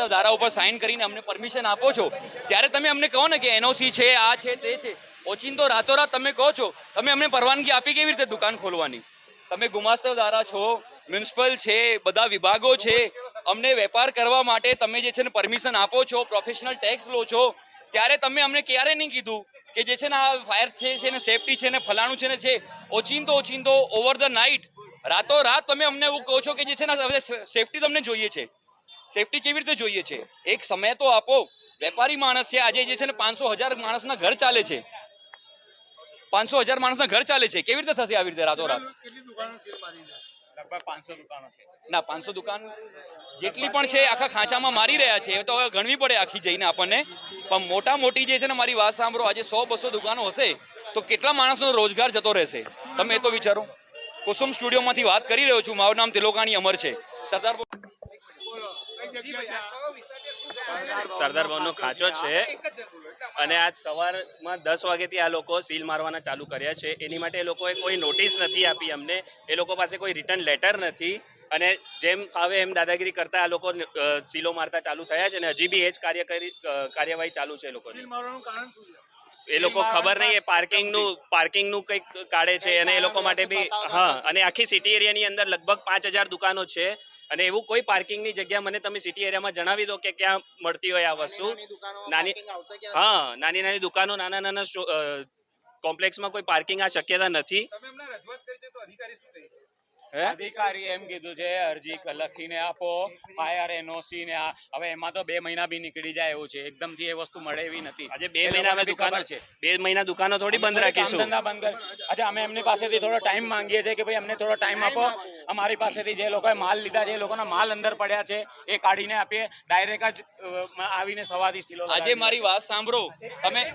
ગુમાસ્તા ધારા ઉપર સાઇન કરીને અમને પરમિશન આપો છો. ત્યારે તમે અમને કહો ને કે એનઓસી છે, આ છે, તે છે. ઓચિંતો રાતોરાત તમે કહો છો. તમે અમને પરવાનગી આપી કેવી રીતે દુકાન ખોલવાની? તમે ગુમાસ્તવ ધારા છો, મ્યુનિસિપલ છે, બધા વિભાગો છે. અમને વેપાર કરવા માટે તમે જે છે ને પરમિશન આપો છો પ્રોફેશનલ ટેક્સ લો છો. ત્યારે તમે અમને ક્યારે નહીં કીધું કે જે છે ને આ ફાયર છે ને સેફટી છે ને ફલાણું છે ને છે ઓચિંતો ઓચિંતો ઓવર ધ નાઇટ રાતો રાત તમે અમને એવું કહો છો કે જે છે ને સેફટી તમને જોઈએ છે. સેફટી કેવી રીતે જોઈએ છે? એક સમય તો આપો વેપારી માણસ છે આજે જે છે ને પાંચસો હજાર માણસના ઘર ચાલે છે. પાંચસો હજાર માણસના ઘર ચાલે છે. કેવી રીતે થશે આવી રીતે રાતોરાત? ના પાંચસો દુકાન જેટલી પણ છે આખા ખાંચામાં મારી રહ્યા છે. એ તો હવે ગણવી પડે આખી જઈને આપણને. પણ મોટા મોટી જે છે ને મારી વાત સાંભળો આજે સો બસો દુકાનો હશે તો કેટલા માણસનો રોજગાર જતો રહેશે? તમે એ તો વિચારો. કુસુમ સ્ટુડિયોમાંથી વાત કરી રહ્યો છું. મારું નામ તિલોકાણી અમર છે. સરદાર સરદાર ભવનનો ખાંચો છે. અને આજ સવારમાં દસ વાગ્યાથી આ લોકો સીલ મારવાના ચાલુ કર્યા છે. એની માટે એ લોકોએ કોઈ નોટિસ નથી આપી અમને. એ લોકો પાસે કોઈ રિટર્ન લેટર નથી. અને જેમ ફાવે એમ દાદાગીરી કરતા આ લોકો સીલો મારતા ચાલુ થયા છે અને હજી બી એ જ કાર્ય કરી કાર્યવાહી ચાલુ છે એ લોકો એ લોકો ખબર નહીં એ પાર્કિંગનું પાર્કિંગનું કંઈક કાઢે છે અને એ લોકો માટે બી હા અને આખી સિટી એરિયાની અંદર લગભગ પાંચ હજાર દુકાનો છે. અને એવું કોઈ પાર્કિંગની જગ્યા મને તમે સિટી એરિયામાં જણાવી દો કે ક્યાં મળતી હોય આ વસ્તુ? નાની હા નાની નાની દુકાનો નાના નાના કોમ્પ્લેક્સમાં કોઈ પાર્કિંગ આ શક્યતા નથી. અધિકારી એમ કીધું છે અરજી લખીને આપો ફાયર એનઓસી ને હવે એમાં તો બે મહિના બી નીકળી જાય એવું છે એકદમથી એ વસ્તુ મળે એવી નથી. આજે બે મહિના અમે દુકાનો છે. બે મહિના દુકાનો થોડી બંધ રાખીશું. ધંધા બંધ કર- અચ્છા અમે એમની પાસેથી થોડો ટાઈમ માંગીએ છીએ કે ભાઈ અમને થોડો ટાઈમ આપો. અમારી પાસેથી જે લોકોએ માલ લીધા છે એ લોકોના માલ અંદર પડ્યા છે એ કાઢીને આપીએ. ડાયરેક્ટ જ આવીને સવારથી સિલો આજે મારી વાત સાંભળો. તમે